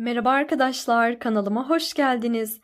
Merhaba arkadaşlar, kanalıma hoş geldiniz.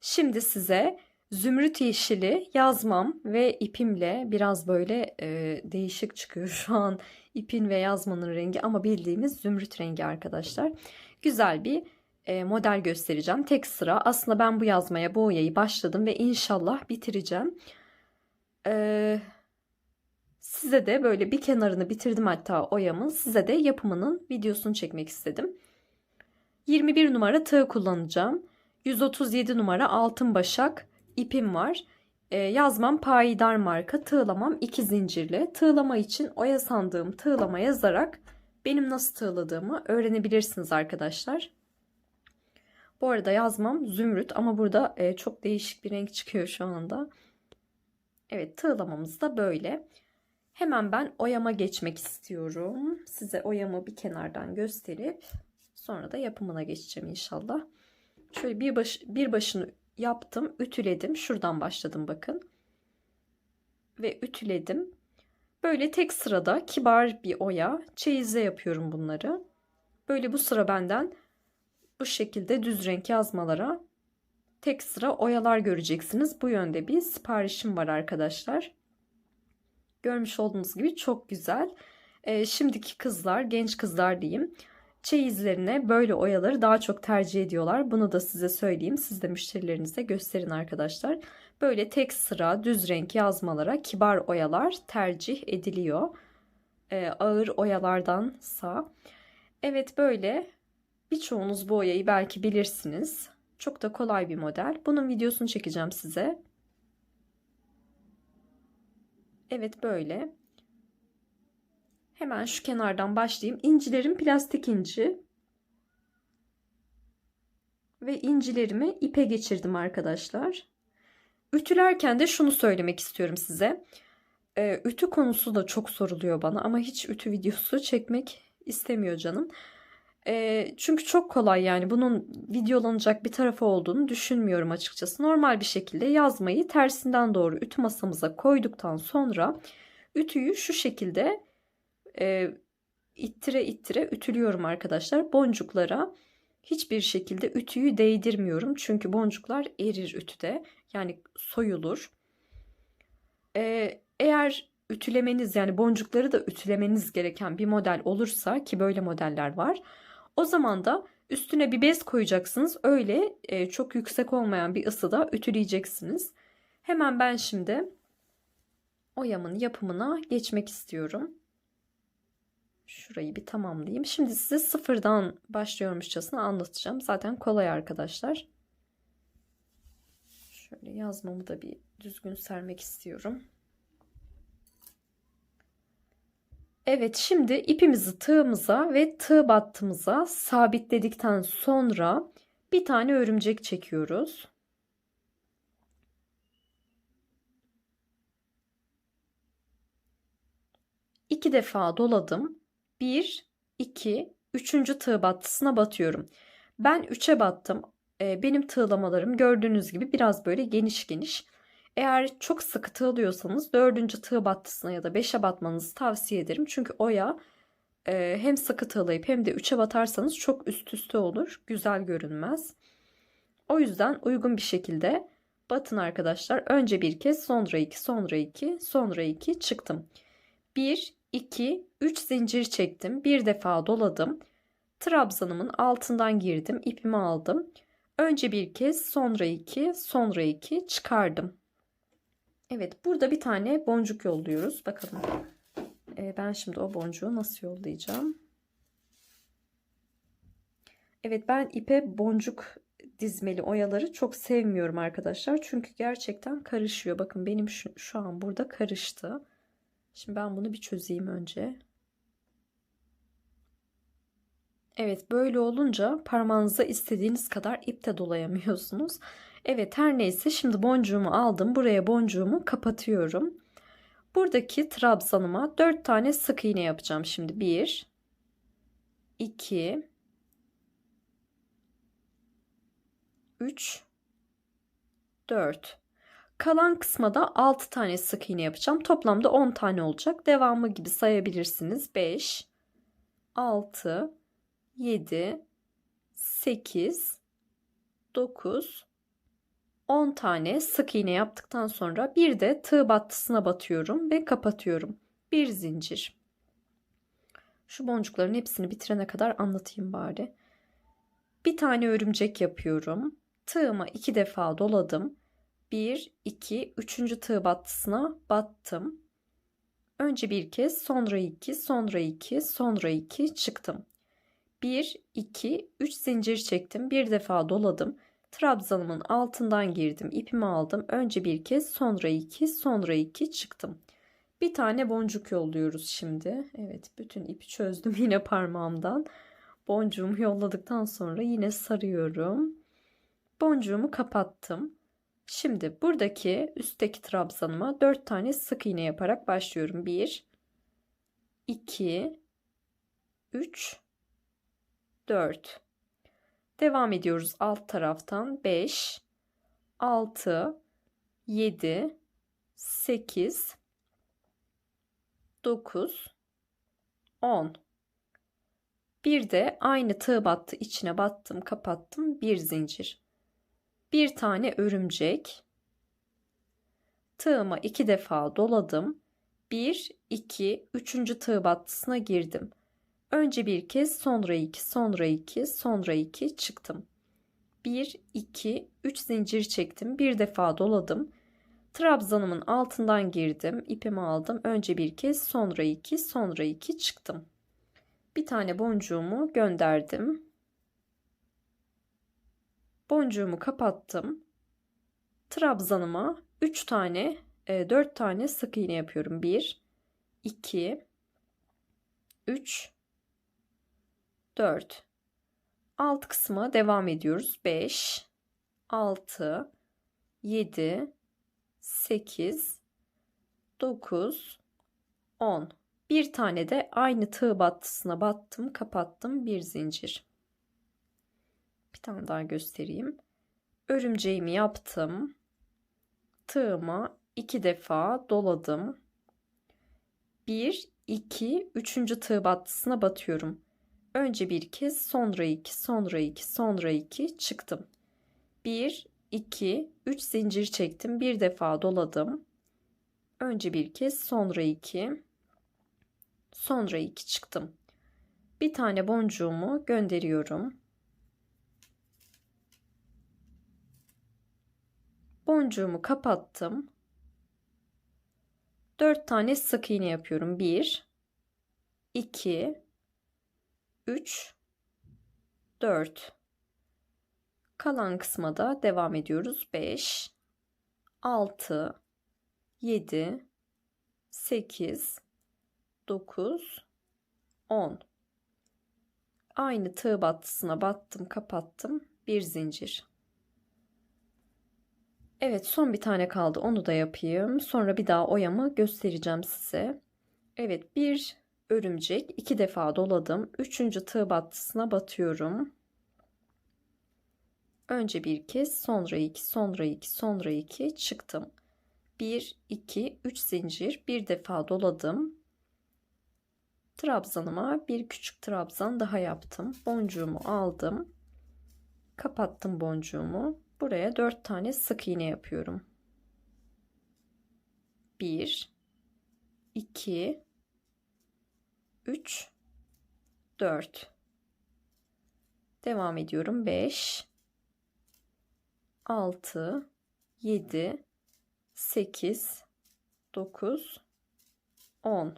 Şimdi size zümrüt yeşili yazmam ve ipimle biraz böyle e, değişik çıkıyor şu an ipin ve yazmanın rengi ama bildiğimiz zümrüt rengi arkadaşlar. Güzel bir e, model göstereceğim. Tek sıra aslında ben bu yazmaya bu oyayı başladım ve inşallah bitireceğim. E, size de böyle bir kenarını bitirdim hatta oyamın. Size de yapımının videosunu çekmek istedim. 21 numara tığ kullanacağım. 137 numara altın başak ipim var. Ee, yazmam payidar marka, tığlamam iki zincirli. Tığlama için oya sandığım tığlama yazarak benim nasıl tığladığımı öğrenebilirsiniz arkadaşlar. Bu arada yazmam zümrüt ama burada e, çok değişik bir renk çıkıyor şu anda. Evet tığlamamız da böyle. Hemen ben oyama geçmek istiyorum. Size oyamı bir kenardan gösterip Sonra da yapımına geçeceğim inşallah. Şöyle bir, baş, bir başını yaptım, ütüledim. Şuradan başladım bakın. Ve ütüledim. Böyle tek sırada kibar bir oya çeyizle yapıyorum bunları. Böyle bu sıra benden bu şekilde düz renk yazmalara tek sıra oyalar göreceksiniz. Bu yönde bir siparişim var arkadaşlar. Görmüş olduğunuz gibi çok güzel. Ee, şimdiki kızlar, genç kızlar diyeyim çeyizlerine böyle oyaları daha çok tercih ediyorlar. Bunu da size söyleyeyim. Siz de müşterilerinize gösterin arkadaşlar. Böyle tek sıra düz renk yazmalara kibar oyalar tercih ediliyor. Ee, ağır oyalardansa. Evet böyle birçoğunuz bu oyayı belki bilirsiniz. Çok da kolay bir model. Bunun videosunu çekeceğim size. Evet böyle. Hemen şu kenardan başlayayım. İncilerim plastik inci. Ve incilerimi ipe geçirdim arkadaşlar. Ütülerken de şunu söylemek istiyorum size. Ee, ütü konusu da çok soruluyor bana ama hiç ütü videosu çekmek istemiyor canım. Ee, çünkü çok kolay yani bunun videolanacak bir tarafı olduğunu düşünmüyorum açıkçası. Normal bir şekilde yazmayı tersinden doğru ütü masamıza koyduktan sonra ütüyü şu şekilde e, ittire ittire ütülüyorum arkadaşlar. Boncuklara hiçbir şekilde ütüyü değdirmiyorum. Çünkü boncuklar erir ütüde. Yani soyulur. E, eğer ütülemeniz yani boncukları da ütülemeniz gereken bir model olursa ki böyle modeller var. O zaman da üstüne bir bez koyacaksınız. Öyle e, çok yüksek olmayan bir ısıda ütüleyeceksiniz. Hemen ben şimdi oyamın yapımına geçmek istiyorum. Şurayı bir tamamlayayım. Şimdi size sıfırdan başlıyormuşçasına anlatacağım. Zaten kolay arkadaşlar. Şöyle yazmamı da bir düzgün sermek istiyorum. Evet şimdi ipimizi tığımıza ve tığ battımıza sabitledikten sonra bir tane örümcek çekiyoruz. İki defa doladım. 1, 2, 3. tığ battısına batıyorum. Ben 3'e battım. Ee, benim tığlamalarım gördüğünüz gibi biraz böyle geniş geniş. Eğer çok sıkı tığlıyorsanız 4. tığ battısına ya da 5'e batmanızı tavsiye ederim. Çünkü oya e, hem sıkı tığlayıp hem de 3'e batarsanız çok üst üste olur. Güzel görünmez. O yüzden uygun bir şekilde batın arkadaşlar. Önce bir kez sonra iki sonra iki sonra iki çıktım. 1 2, 3 zincir çektim. Bir defa doladım. Trabzanımın altından girdim. ipimi aldım. Önce bir kez sonra iki sonra iki çıkardım. Evet burada bir tane boncuk yolluyoruz. Bakalım. Ee, ben şimdi o boncuğu nasıl yollayacağım? Evet ben ipe boncuk dizmeli oyaları çok sevmiyorum arkadaşlar. Çünkü gerçekten karışıyor. Bakın benim şu, şu an burada karıştı. Şimdi ben bunu bir çözeyim önce. Evet böyle olunca parmağınıza istediğiniz kadar ip de dolayamıyorsunuz. Evet her neyse şimdi boncuğumu aldım. Buraya boncuğumu kapatıyorum. Buradaki trabzanıma 4 tane sık iğne yapacağım şimdi. 1 2 3 4 Kalan kısma da 6 tane sık iğne yapacağım. Toplamda 10 tane olacak. Devamı gibi sayabilirsiniz. 5, 6, 7, 8, 9, 10 tane sık iğne yaptıktan sonra bir de tığ battısına batıyorum ve kapatıyorum. Bir zincir. Şu boncukların hepsini bitirene kadar anlatayım bari. Bir tane örümcek yapıyorum. Tığıma iki defa doladım. 1, 2, 3. tığ battısına battım. Önce bir kez, sonra iki, sonra iki, sonra iki çıktım. 1, 2, 3 zincir çektim. Bir defa doladım. Trabzanımın altından girdim. ipimi aldım. Önce bir kez, sonra iki, sonra iki çıktım. Bir tane boncuk yolluyoruz şimdi. Evet, bütün ipi çözdüm yine parmağımdan. Boncuğumu yolladıktan sonra yine sarıyorum. Boncuğumu kapattım. Şimdi buradaki üstteki trabzanıma 4 tane sık iğne yaparak başlıyorum. 1 2 3 4 Devam ediyoruz alt taraftan. 5 6 7 8 9 10 bir de aynı tığ battı içine battım kapattım. Bir zincir bir tane örümcek. Tığıma iki defa doladım. 1 2 3. tığ battısına girdim. Önce bir kez sonra iki sonra iki sonra iki çıktım. 1 2 3 zincir çektim. Bir defa doladım. Trabzanımın altından girdim. İpimi aldım. Önce bir kez sonra iki sonra iki çıktım. Bir tane boncuğumu gönderdim boncuğumu kapattım. Trabzanıma 3 tane, 4 e, tane sık iğne yapıyorum. 1 2 3 4 alt kısma devam ediyoruz. 5 6 7 8 9 10 bir tane de aynı tığ battısına battım kapattım bir zincir bir tane daha göstereyim. Örümceğimi yaptım. Tığıma iki defa doladım. Bir, iki, üçüncü tığ battısına batıyorum. Önce bir kez, sonra iki, sonra iki, sonra iki çıktım. Bir, iki, üç zincir çektim. Bir defa doladım. Önce bir kez, sonra iki, sonra iki çıktım. Bir tane boncuğumu gönderiyorum. Boncuğumu kapattım. 4 tane sık iğne yapıyorum. 1 2 3 4 Kalan kısma da devam ediyoruz. 5 6 7 8 9 10 Aynı tığ battısına battım, kapattım. Bir zincir. Evet son bir tane kaldı onu da yapayım. Sonra bir daha oyamı göstereceğim size. Evet bir örümcek iki defa doladım. Üçüncü tığ battısına batıyorum. Önce bir kez sonra iki sonra iki sonra iki çıktım. 1 2 3 zincir bir defa doladım. Trabzanıma bir küçük trabzan daha yaptım. Boncuğumu aldım. Kapattım boncuğumu. Buraya 4 tane sık iğne yapıyorum. 1 2 3 4 Devam ediyorum. 5 6 7 8 9 10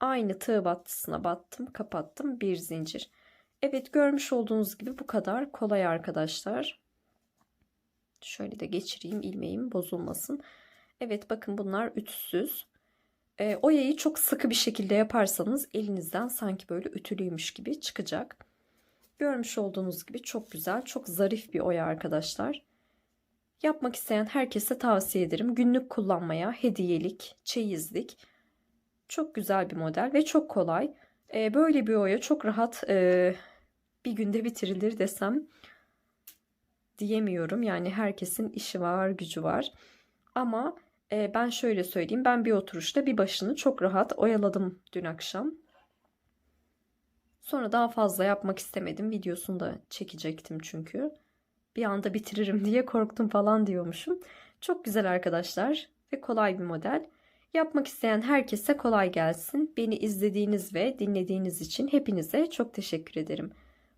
Aynı tığ battısına battım, kapattım. Bir zincir. Evet görmüş olduğunuz gibi bu kadar kolay arkadaşlar. Şöyle de geçireyim ilmeğim bozulmasın. Evet bakın bunlar ütüsüz. E, oyayı çok sıkı bir şekilde yaparsanız elinizden sanki böyle ütülüymüş gibi çıkacak. Görmüş olduğunuz gibi çok güzel, çok zarif bir oya arkadaşlar. Yapmak isteyen herkese tavsiye ederim. Günlük kullanmaya, hediyelik, çeyizlik. Çok güzel bir model ve çok kolay. E, böyle bir oya çok rahat e, bir günde bitirilir desem diyemiyorum. Yani herkesin işi var, gücü var. Ama e, ben şöyle söyleyeyim. Ben bir oturuşta bir başını çok rahat oyaladım dün akşam. Sonra daha fazla yapmak istemedim. Videosunu da çekecektim çünkü. Bir anda bitiririm diye korktum falan diyormuşum. Çok güzel arkadaşlar ve kolay bir model. Yapmak isteyen herkese kolay gelsin. Beni izlediğiniz ve dinlediğiniz için hepinize çok teşekkür ederim.